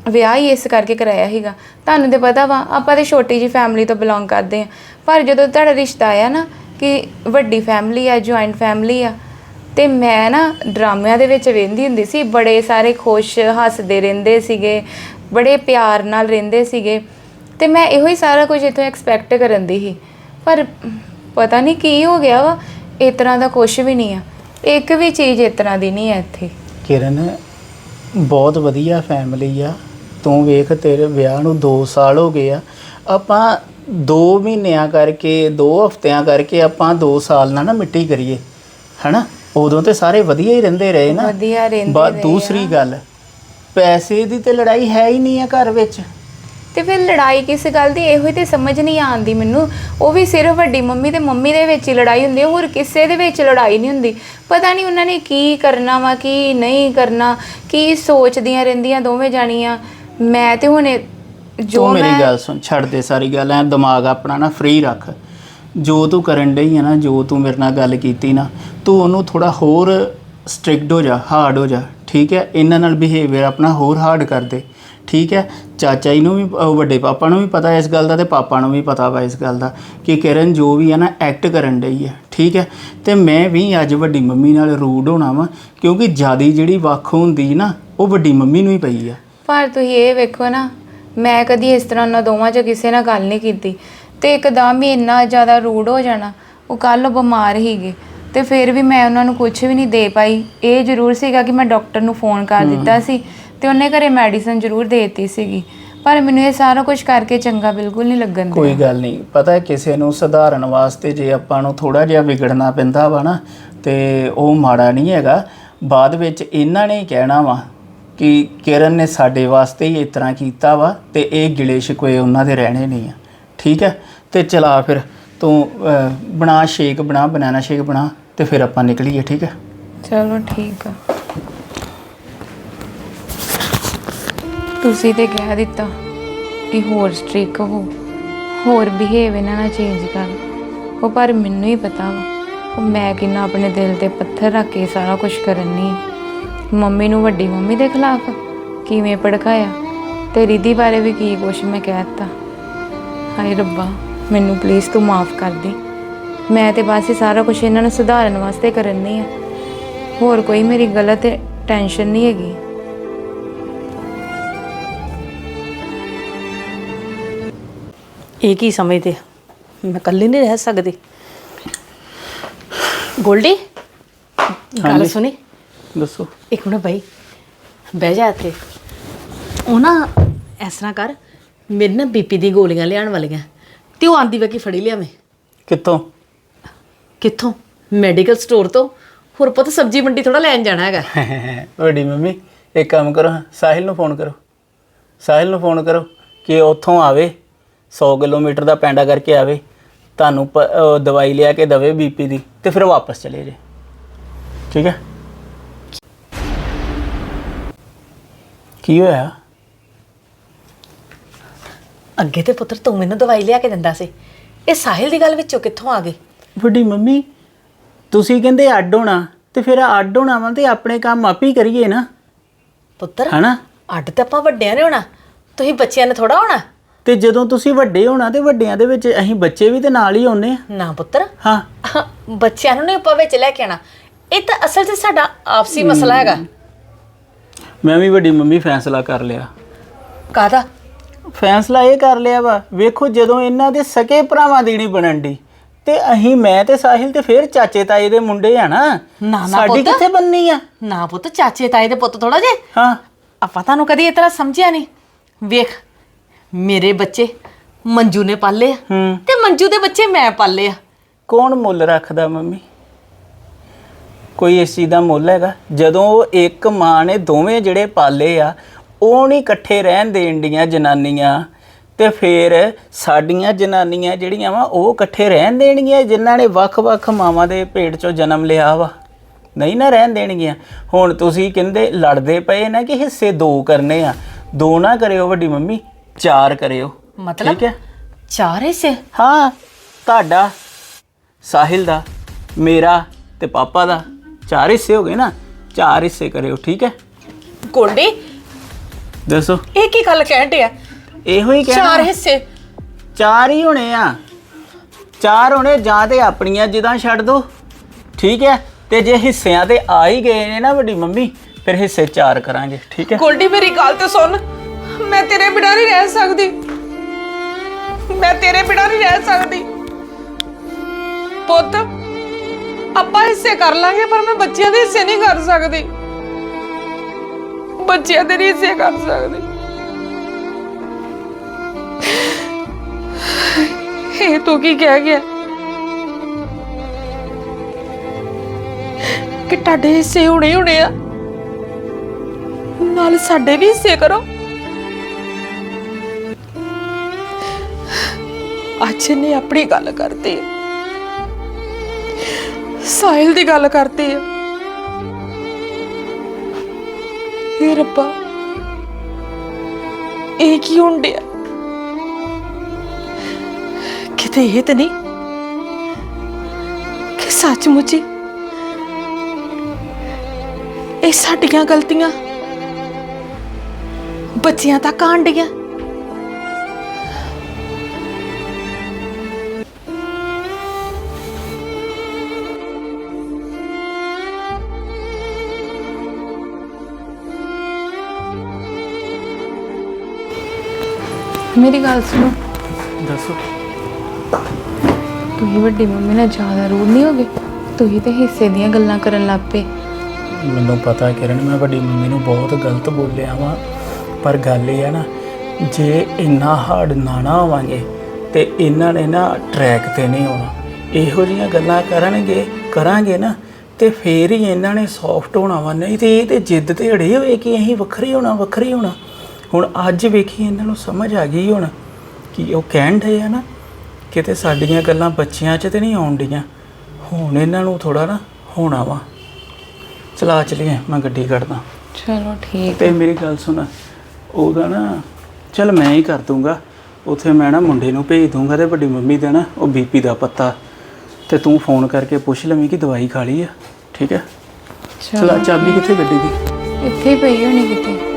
ਵਿਆਹ ਹੀ ਇਸ ਕਰਕੇ ਕਰਾਇਆ ਸੀਗਾ। ਤੁਹਾਨੂੰ ਤੇ ਪਤਾ ਵਾ, ਆਪਾਂ ਤੇ ਛੋਟੀ ਜੀ ਫੈਮਿਲੀ ਤੋਂ ਬਿਲੋਂਗ ਕਰਦੇ ਆ। ਪਰ ਜਦੋਂ ਤੁਹਾਡਾ ਰਿਸ਼ਤਾ ਆਇਆ ਨਾ ਕਿ ਵੱਡੀ ਫੈਮਿਲੀ ਆ ਜੁਆਇੰਟ ਫੈਮਿਲੀ ਆ, ਤੇ ਮੈਂ ਨਾ ਡਰਾਮਿਆਂ ਦੇ ਵਿੱਚ ਵੇਂਦੀ ਹੁੰਦੀ ਸੀ, ਬੜੇ ਸਾਰੇ ਖੁਸ਼ ਹੱਸਦੇ ਰਹਿੰਦੇ ਸੀਗੇ, ਬੜੇ ਪਿਆਰ ਨਾਲ ਰਹਿੰਦੇ ਸੀਗੇ, ਤੇ ਮੈਂ ਇਹੋ ਹੀ ਸਾਰਾ ਕੁਝ ਇਥੋਂ ਐਕਸਪੈਕਟ ਕਰਨ ਦੀ ਸੀ। ਪਰ ਪਤਾ ਨਹੀਂ ਕੀ ਹੋ ਗਿਆ ਵਾ, ਇਸ ਤਰ੍ਹਾਂ ਦਾ ਕੁਝ ਵੀ ਨਹੀਂ ਆ। ਇੱਕ ਵੀ ਚੀਜ਼ ਇਸ ਤਰ੍ਹਾਂ ਦੀ ਨਹੀਂ ਹੈ ਇੱਥੇ। ਕਿਰਨ, ਬਹੁਤ ਵਧੀਆ ਫੈਮਿਲੀ ਆ। ਤੂੰ ਵੇਖ ਤੇਰੇ ਵਿਆਹ ਨੂੰ 2 ਸਾਲ ਹੋ ਗਏ ਆ। ਆਪਾਂ 2 ਮਹੀਨਿਆਂ ਕਰਕੇ 2 ਹਫ਼ਤਿਆਂ ਕਰਕੇ ਆਪਾਂ 2 ਸਾਲ ਨਾਲ ਨਾ ਮਿੱਟੀ ਕਰੀਏ ਹਨਾ? ਉਦੋਂ ਤੇ ਸਾਰੇ ਵਧੀਆ ਹੀ ਰਹਿੰਦੇ ਰਹੇ ਨਾ। ਵਧੀਆ ਰਹਿੰਦੇ ਬਾ- ਰਹੇ ਦੂਸਰੀ ਗੱਲ ਪੈਸੇ ਦੀ ਤੇ ਲੜਾਈ ਹੈ ਹੀ ਨਹੀਂ ਆ ਘਰ ਵਿੱਚ। ਤੇ ਫਿਰ ਲੜਾਈ ਕਿਸ ਗੱਲ ਦੀ? ਇਹੋ ਹੀ ਤੇ ਸਮਝ ਨਹੀਂ ਆਉਂਦੀ ਮੈਨੂੰ। ਉਹ ਵੀ ਸਿਰਫ ਵੱਡੀ ਮੰਮੀ ਤੇ ਮੰਮੀ ਦੇ ਵਿੱਚ ਹੀ ਲੜਾਈ ਹੁੰਦੀ ਹੈ ਹੋਰ ਕਿਸੇ ਦੇ ਵਿੱਚ ਲੜਾਈ ਨਹੀਂ ਹੁੰਦੀ। ਪਤਾ ਨਹੀਂ ਉਹਨਾਂ ਨੇ ਕੀ ਕਰਨਾ ਵਾ ਕੀ ਨਹੀਂ ਕਰਨਾ ਕੀ ਸੋਚਦੀਆਂ ਰਹਿੰਦੀਆਂ ਦੋਵੇਂ ਜਾਣੀਆਂ। ਮੈਂ ਤੇ ਹੁਣ ਜੋ ਤੂੰ ਮੇਰੀ ਗੱਲ ਸੁਣ ਛੱਡ ਦੇ ਸਾਰੀ ਗੱਲ ਐ ਦਿਮਾਗ ਆਪਣਾ ਨਾ ਫ੍ਰੀ ਰੱਖ। ਜੋ ਤੂੰ ਕਰਨ ਡਈ ਹੈ ਨਾ ਜੋ ਤੂੰ ਮੇਰੇ ਨਾਲ ਗੱਲ ਕੀਤੀ ਨਾ ਤੂੰ ਉਹਨੂੰ ਥੋੜਾ ਹੋਰ ਸਟ੍ਰਿਕਟ ਹੋ ਜਾ ਹਾਰਡ ਹੋ ਜਾ ਠੀਕ ਹੈ? ਇਹਨਾਂ ਨਾਲ ਬਿਹੇਵੀਅਰ ਆਪਣਾ ਹੋਰ ਹਾਰਡ ਕਰ ਦੇ ਠੀਕ ਹੈ? ਚਾਚਾ ਜੀ ਨੂੰ ਵੀ ਅਹ ਵੱਡੇ ਪਾਪਾ ਨੂੰ ਵੀ ਪਤਾ ਇਸ ਗੱਲ ਦਾ ਤੇ ਪਾਪਾ ਨੂੰ ਵੀ ਪਤਾ ਵਾ ਇਸ ਗੱਲ ਦਾ ਕਿ ਕਿਰਨ ਜੋ ਵੀ ਹੈ ਨਾ ਐਕਟ ਕਰਨ ਡਈ ਹੈ ਠੀਕ ਹੈ? ਤੇ ਮੈਂ ਵੀ ਅੱਜ ਵੱਡੀ ਮੰਮੀ ਨਾਲ ਰੂਡ ਹੋਣਾ ਵਾ ਕਿਉਂਕਿ ਜਿਆਦੀ ਜਿਹੜੀ ਵੱਖ ਹੁੰਦੀ ਨਾ ਉਹ ਵੱਡੀ ਮੰਮੀ ਨੂੰ ਹੀ ਪਈ ਆ। ਪਰ ਤੁਸੀਂ ਇਹ ਵੇਖੋ ਨਾ ਮੈਂ ਕਦੀ ਇਸ ਤਰ੍ਹਾਂ ਨਾ ਦੋਵਾਂ 'ਚ ਕਿਸੇ ਨਾਲ ਗੱਲ ਨਹੀਂ ਕੀਤੀ ਤੇ ਇੱਕਦਮ ਹੀ ਇੰਨਾ ਜ਼ਿਆਦਾ ਰੂਡ ਹੋ ਜਾਣਾ ਉਹ ਕੱਲ ਬਿਮਾਰ ਹੀਗੇ ਤੇ ਫਿਰ ਵੀ ਮੈਂ ਉਹਨਾਂ ਨੂੰ ਕੁਝ ਵੀ ਨਹੀਂ ਦੇ ਪਾਈ। ਇਹ ਜ਼ਰੂਰ ਸੀਗਾ ਕਿ ਮੈਂ ਡਾਕਟਰ ਨੂੰ ਫੋਨ ਕਰ ਦਿੱਤਾ ਸੀ ਤੇ ਉਹਨੇ ਘਰੇ ਮੈਡੀਸਨ ਜ਼ਰੂਰ ਦੇ ਦਿੱਤੀ ਸੀਗੀ। ਪਰ ਮੈਨੂੰ ਇਹ ਸਾਰਾ ਕੁਝ ਕਰਕੇ ਚੰਗਾ ਬਿਲਕੁਲ ਨਹੀਂ ਲੱਗਣ ਕੋਈ ਦਿਆ ਗੱਲ ਨਹੀਂ ਪਤਾ ਹੈ ਕਿਸੇ ਨੂੰ ਸੁਧਾਰਨ ਵਾਸਤੇ ਜੇ ਆਪਾਂ ਨੂੰ ਥੋੜਾ ਜਿਹਾ ਵਿਗੜਨਾ ਪੈਂਦਾ ਵਾ ਨਾ ਤੇ ਉਹ ਮਾੜਾ ਨਹੀਂ ਹੈਗਾ। ਬਾਅਦ ਵਿੱਚ ਇਹਨਾਂ ਨੇ ਹੀ ਕਹਿਣਾ ਵਾ ਕਿ ਕਿਰਨ ਨੇ ਸਾਡੇ ਵਾਸਤੇ ਹੀ ਇਸ ਤਰ੍ਹਾਂ ਕੀਤਾ ਵਾ ਤੇ ਇਹ ਗਿਲੇ ਸ਼ਿਕਵੇ ਉਹਨਾਂ ਦੇ ਰਹਿਣੇ ਨਹੀਂ ਆ। ਠੀਕ ਹੈ? ਤੇ ਚਲਾ ਫਿਰ ਤੂੰ ਅਹ, ਬਣਾ ਸ਼ੇਕ ਬਣਾ ਬਨਾਨਾ ਸ਼ੇਕ ਬਣਾ ਤੇ ਫਿਰ ਆਪਾਂ ਨਿਕਲੀਏ ਠੀਕ ਹੈ? ਚਲੋ ਠੀਕ ਆ। ਤੁਸੀਂ ਤੇ ਕਹਿ ਦਿੱਤਾ ਕਿ ਹੋਰ ਸਟ੍ਰਿਕ ਹੋ ਹੋਰ ਬਿਹੇਵ ਇਹਨਾਂ ਨਾਲ ਚੇਂਜ ਕਰ। ਉਹ ਪਰ ਮੈਨੂੰ ਹੀ ਪਤਾ ਵਾ ਉਹ ਮੈਂ ਕਿੰਨਾ ਆਪਣੇ ਦਿਲ ਤੇ ਪੱਥਰ ਰੱਖ ਕੇ ਸਾਰਾ ਕੁਝ ਕਰਨੀ ਮੰਮੀ ਨੂੰ ਵੱਡੀ ਮੰਮੀ ਦੇ ਖਿਲਾਫ ਕਿਵੇਂ ਭੜਕਾਇਆ? ਤੇ ਰਿਧੀ ਬਾਰੇ ਵੀ ਕੀ ਕੁਛ ਮੈਂ ਕਹਿਤਾ ਹਾਏ ਰੱਬਾ ਮੈਨੂੰ ਪਲੀਜ਼ ਤੂੰ ਮਾਫ ਕਰ ਦੇ। ਮੈਂ ਤੇ ਬਸ ਇਹ ਸਾਰਾ ਕੁਝ ਇਹਨਾਂ ਨੂੰ ਸੁਧਾਰਨ ਵਾਸਤੇ ਕਰਨੀ ਆ। ਹੋਰ ਕੋਈ ਮੇਰੀ ਗਲਤ ਟੈਨਸ਼ਨ ਨਹੀਂ ਹੈਗੀ। ਇਹ ਕੀ ਸਮਝਦੇ ਆ? ਮੈਂ ਇਕੱਲੀ ਨਹੀਂ ਰਹਿ ਸਕਦੀ। ਗੋਲਡੀ ਗੱਲ। ਸੁਣੀ। ਦੱਸੋ। ਇੱਕ ਮਿੰਟ ਬਾਈ ਬਹਿ ਜਾ ਇੱਥੇ। ਉਹ ਨਾ ਇਸ ਤਰ੍ਹਾਂ ਕਰ ਮੇਰੇ ਨਾ ਬੀਪੀ ਦੀ ਗੋਲੀਆਂ ਲਿਆਉਣ ਵਾਲੀਆਂ। ਤੇ ਉਹ ਆਂਦੀ ਵੇ ਕੀ ਫੜੀ ਲਿਆਵੇਂ। ਕਿੱਥੋਂ? ਕਿੱਥੋਂ? ਮੈਡੀਕਲ ਸਟੋਰ ਤੋਂ। ਹੋਰ ਪੁੱਤ ਸਬਜ਼ੀ ਮੰਡੀ ਥੋੜਾ ਲੈਣ ਜਾਣਾ ਹੈਗਾ। ਵੱਡੀ ਮੰਮੀ ਇੱਕ ਕੰਮ ਕਰੋ ਸਾਹਿਲ ਨੂੰ ਫੋਨ ਕਰੋ। ਸਾਹਿਲ ਨੂੰ ਫੋਨ ਕਰੋ ਕਿ ਉੱਥੋਂ ਆਵੇ 100 ਕਿਲੋਮੀਟਰ ਦਾ ਪੈਂਡਾ ਕਰਕੇ ਆਵੇ ਤੁਹਾਨੂੰ ਪ- ਅਹ ਦਵਾਈ ਲਿਆ ਕੇ ਦਵੇ ਬੀਪੀ ਦੀ ਤੇ ਫਿਰ ਵਾਪਸ ਚਲੇ ਜੇ। ਠੀਕ ਹੈ? ਕੀ ਹੋਇਆ? ਅੱਗੇ ਤੇ ਪੁੱਤਰ ਤੂੰ ਮੈਨੂੰ ਦਵਾਈ ਲਿਆ ਕੇ ਦਿੰਦਾ ਸੀ। ਇਹ ਸਾਹਿਲ ਦੀ ਗੱਲ ਵਿੱਚੋਂ ਕਿੱਥੋਂ ਆ ਗਈ? ਵੱਡੀ ਮੰਮੀ ਤੁਸੀਂ ਕਹਿੰਦੇ ਅੱਡ ਹੋਣਾ ਤੇ ਫਿਰ ਅੱਡ ਹੋਣਾ ਵਾ ਤੇ ਆਪਣੇ ਕੰਮ ਆਪ ਹੀ ਕਰੀਏ ਨਾ। ਪੁੱਤਰ ਹਨਾ? ਅੱਡ ਤੇ ਆਪਾਂ ਵੱਡਿਆਂ ਨੇ ਹੋਣਾ ਤੁਸੀਂ ਬੱਚਿਆਂ ਨੇ ਥੋੜਾ ਹੋਣਾ। ਤੇ ਜਦੋਂ ਤੁਸੀਂ ਵੱਡੇ ਹੋਣਾ ਤੇ ਵੱਡਿਆਂ ਦੇ ਵਿੱਚ ਅਸੀਂ ਬੱਚੇ ਵੀ ਤੇ ਨਾਲ ਹੀ ਆਉਨੇ ਆ ਨਾ ਪੁੱਤਰ ਹਾਂ। ਬੱਚਿਆਂ ਨੂੰ ਨਹੀਂ ਆਪਾਂ ਵਿੱਚ ਲੈ ਕੇ ਆਣਾ ਇਹ ਤਾਂ ਅਸਲ 'ਚ ਸਾਡਾ ਆਪਸੀ ਮਸਲਾ ਹੈਗਾ। ਮੈਂ ਵੀ ਵੱਡੀ ਮੰਮੀ ਫੈਸਲਾ ਕਰ ਲਿਆ। ਕਾਦਾ ਫੈਸਲਾ ਇਹ ਕਰ ਲਿਆ ਵਾ ਵੇਖੋ ਜਦੋਂ ਇਹਨਾਂ ਦੇ ਸਕੇ ਭਰਾਵਾਂ ਦੀ ਨਹੀਂ ਬਣਨ ਦੀ ਤੇ ਅਸੀਂ ਮੈਂ ਤੇ ਸਾਹਿਲ ਤੇ ਫਿਰ ਚਾਚੇ ਤਾਏ ਦੇ ਮੁੰਡੇ ਆ ਨਾ ਨਾ, ਸਾਡੀ ਪੁੱਤ। ਕਿੱਥੇ ਬੰਨੀ ਆ? ਨਾ ਪੁੱਤ ਚਾਚੇ ਤਾਏ ਦੇ ਪੁੱਤ ਥੋੜਾ ਜੇ। ਹਾਂ। ਆਪਾਂ ਤੁਹਾਨੂੰ ਕਦੀ ਇਹ ਤਰ੍ਹਾਂ ਸਮਝਿਆ ਨਹੀਂ। ਵੇਖ ਮੇਰੇ ਬੱਚੇ ਮੰਜੂ ਨੇ ਪਾਲੇ ਆ ਹੂੰ। ਤੇ ਮੰਜੂ ਦੇ ਬੱਚੇ ਮੈਂ ਪਾਲੇ ਆ। ਕੌਣ ਮੁੱਲ ਰੱਖਦਾ ਮੰਮੀ? ਕੋਈ ਇਸ ਚੀਜ਼ ਦਾ ਮੁੱਲ ਹੈਗਾ? ਜਦੋਂ ਉਹ ਇੱਕ ਮਾਂ ਨੇ ਦੋਵੇਂ ਜਿਹੜੇ ਪਾਲੇ ਆ ਉਹ ਨਹੀਂ ਇਕੱਠੇ ਰਹਿਣ ਦੇਣ ਡੀਆਂ ਜਨਾਨੀਆਂ ਤੇ ਫਿਰ ਸਾਡੀਆਂ ਜਨਾਨੀਆਂ ਜਿਹੜੀਆਂ ਵਾ ਉਹ ਇਕੱਠੇ ਰਹਿਣ ਦੇਣਗੀਆਂ ਜਿਨ੍ਹਾਂ ਨੇ ਵੱਖ-ਵੱਖ ਮਾਵਾਂ ਦੇ ਪੇਟ ਚੋਂ ਜਨਮ ਲਿਆ ਵਾ। ਨਹੀਂ ਨਾ ਰਹਿਣ ਦੇਣਗੀਆਂ ਹੁਣ ਤੁਸੀਂ ਕਹਿੰਦੇ ਲੜਦੇ ਪਏ ਨਾ ਕਿ ਹਿੱਸੇ ਦੋ ਕਰਨੇ ਆ। ਦੋ ਨਾ ਕਰਿਓ ਵੱਡੀ ਮੰਮੀ ਚਾਰ ਕਰਿਓ। ਮਤਲਬ ਠੀਕ ਹੈ? ਚਾਰ ਹਿੱਸੇ? ਹਾਂ ਤੁਹਾਡਾ ਸਾਹਿਲ ਦਾ ਮੇਰਾ ਤੇ ਪਾਪਾ ਦਾ। ਚਾਰ ਹਿੱਸੇ ਹੋ ਗਏ ਨਾ ਚਾਰ ਹਿੱਸੇ ਕਰਿਓ ਠੀਕ ਹੈ? ਗੋਲਡੀ ਦੱਸੋ। ਇਹ ਕੀ ਗੱਲ ਕਹਿਣ ਡਿਆ? ਇਹੋ ਹੀ ਕਹਿਣਾ। ਚਾਰ ਹਿੱਸੇ। ਚਾਰ ਹੀ ਹੋਣੇ ਆ। ਚਾਰ ਹੋਣੇ ਜਾਂ ਤੇ ਆਪਣੀਆਂ ਜਿੱਦਾਂ ਛੱਡ ਦੋ ਠੀਕ ਹੈ? ਤੇ ਜੇ ਹਿੱਸਿਆਂ ਤੇ ਆ ਹੀ ਗਏ ਨੇ ਨਾ ਵੱਡੀ ਮੰਮੀ ਫਿਰ ਹਿੱਸੇ ਚਾਰ ਕਰਾਂਗੇ ਠੀਕ ਹੈ? ਗੋਲਡੀ ਮੇਰੀ ਗੱਲ ਤੇ ਸੁਣ। ਮੈਂ ਤੇਰੇ ਬਿਨਾਂ ਨਹੀਂ ਰਹਿ ਸਕਦੀ। ਮੈਂ ਤੇਰੇ ਬਿਨਾਂ ਨਹੀਂ ਰਹਿ ਸਕਦੀ। ਪੁੱਤ ਆਪਾਂ ਹਿੱਸੇ ਕਰ ਲਾਂਗੇ, ਪਰ ਮੈਂ ਬੱਚਿਆਂ ਦੇ ਹਿੱਸੇ ਨਹੀਂ ਕਰ ਸਕਦੀ। ਬੱਚਿਆਂ ਦੇ ਨਹੀਂ ਹਿੱਸੇ ਕਰ ਸਕਦੀ। ਇਹ ਤੂੰ ਕੀ ਕਹਿ ਗਿਆ? ਕਿ ਤੁਹਾਡੇ ਹਿੱਸੇ ਹੋਣੇ ਹੋਣੇ ਆ। ਨਾਲ ਸਾਡੇ ਵੀ ਹਿੱਸੇ ਕਰੋ। ਅੱਜ ਨੇ ਆਪਣੀ ਗੱਲ ਕਰਤੀ। ਹੈ ਸਾਹਿਲ ਦੀ ਗੱਲ ਕਰਤੀ ਆ। ਇਹ ਰੱਬਾ, ਇਹ ਕੀ ਹੁੰਦਿਆ ਕਿਤੇ ਇਹ ਤੇ ਨਹੀਂ ਕਿ ਸੱਚਮੁੱਚ ਇਹ ਸਾਡੀਆਂ ਗਲਤੀਆਂ ਬੱਚਿਆਂ ਤੱਕ ਆਣ ਮੇਰੀ ਗੱਲ ਸੁਣੋ। ਦੱਸੋ। ਤੁਸੀਂ ਵੱਡੀ ਮੰਮੀ ਨਾਲ ਜ਼ਿਆਦਾ ਰੂਡ ਨਹੀਂ ਹੋਗੇ? ਤੁਸੀਂ ਤੇ ਹਿੱਸੇ ਦੀਆਂ ਗੱਲਾਂ ਕਰਨ ਲੱਗ ਪਏ। ਮੈਨੂੰ ਪਤਾ ਕਿਰਨ ਮੈਂ ਵੱਡੀ ਮੰਮੀ ਨੂੰ ਬਹੁਤ ਗਲਤ ਬੋਲਿਆ ਵਾਂ। ਪਰ ਗੱਲ ਇਹ ਹੈ ਨਾ ਜੇ ਇੰਨਾ ਹਾਰਡ ਨਾ ਨਾ ਹੋਵਾਂਗੇ ਤੇ ਇਹਨਾਂ ਨੇ ਨਾ ਟਰੈਕ ਤੇ ਨਹੀਂ ਆਉਣਾ। ਇਹੋ ਜੀਆਂ ਗੱਲਾਂ ਕਰਨਗੇ ਕਰਾਂਗੇ ਨਾ ਤੇ ਫੇਰ ਹੀ ਇਹਨਾਂ ਨੇ ਸੌਫਟ ਹੋਣਾ ਵਾ। ਨਹੀਂ ਤੇ ਇਹ ਤੇ ਜਿੱਦ ਤੇ ਅੜੇ ਹੋਏ ਕਿ ਅਸੀਂ ਵੱਖਰੇ ਹੋਣਾ ਵੱਖਰੇ ਹੋਣਾ। ਹੁਣ ਅੱਜ ਵੇਖੀ ਇਹਨਾਂ ਨੂੰ ਸਮਝ ਆ ਗਈ ਹੁਣ ਕਿ ਉਹ ਕਹਿਣ ਡਏ ਆ ਨਾ ਕਿਤੇ ਸਾਡੀਆਂ ਗੱਲਾਂ ਬੱਚਿਆਂ 'ਚ ਤੇ ਨਹੀਂ ਆਉਣ ਡੀਆਂ ਹੁਣ ਇਹਨਾਂ ਨੂੰ ਥੋੜਾ ਨਾ ਹੋਣਾ ਵਾ। ਚਲਾ ਚਲੀਏ ਮੈਂ ਗੱਡੀ ਕੱਢਦਾ। ਚਲੋ ਠੀਕ ਤੇ ਮੇਰੀ ਗੱਲ ਸੁਣ ਉਹਦਾ ਨਾ ਚਲ ਮੈਂ ਹੀ ਕਰ ਦੂੰਗਾ। ਉਥੇ ਮੈਂ ਨਾ ਮੁੰਡੇ ਨੂੰ ਭੇਜ ਦੂੰਗਾ ਤੇ ਵੱਡੀ ਮੰਮੀ ਦਾ ਨਾ ਉਹ ਬੀਪੀ ਦਾ ਪੱਤਾ। ਤੇ ਤੂੰ ਫੋਨ ਕਰਕੇ ਪੁੱਛ ਲਵੀਂ ਕਿ ਦਵਾਈ ਖਾ ਲਈ ਆ। ਠੀਕ ਹੈ ਚਲਾ ਚਾਬੀ ਕਿੱਥੇ ਗੱਡੀ ਦੀ? ਇੱਥੇ ਹੀ ਪਈ ਹੋਣੀ ਕਿਤੇ।